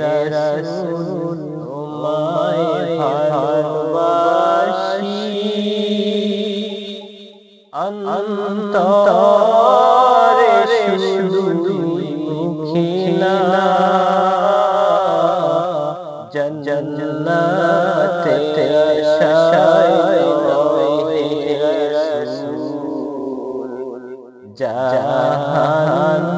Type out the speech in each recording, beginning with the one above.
রসুল ভালোবাসি। অন্তরে শুধু মুখে না জন্নতে আশায় রসুল। জাহান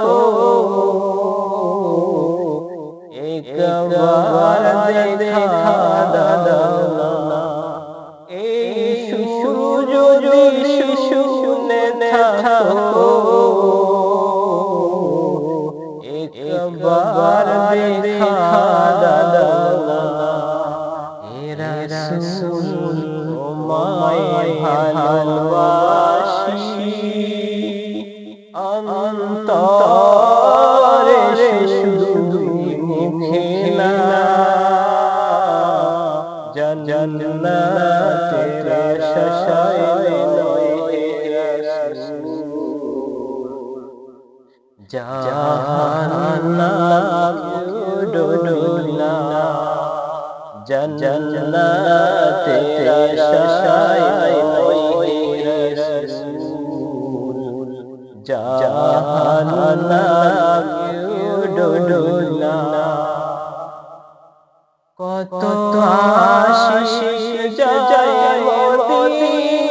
জান্নাত উডুলা জান্নাতে আশায় জান্নাত উডুলা কত আশিস জয় মদিনা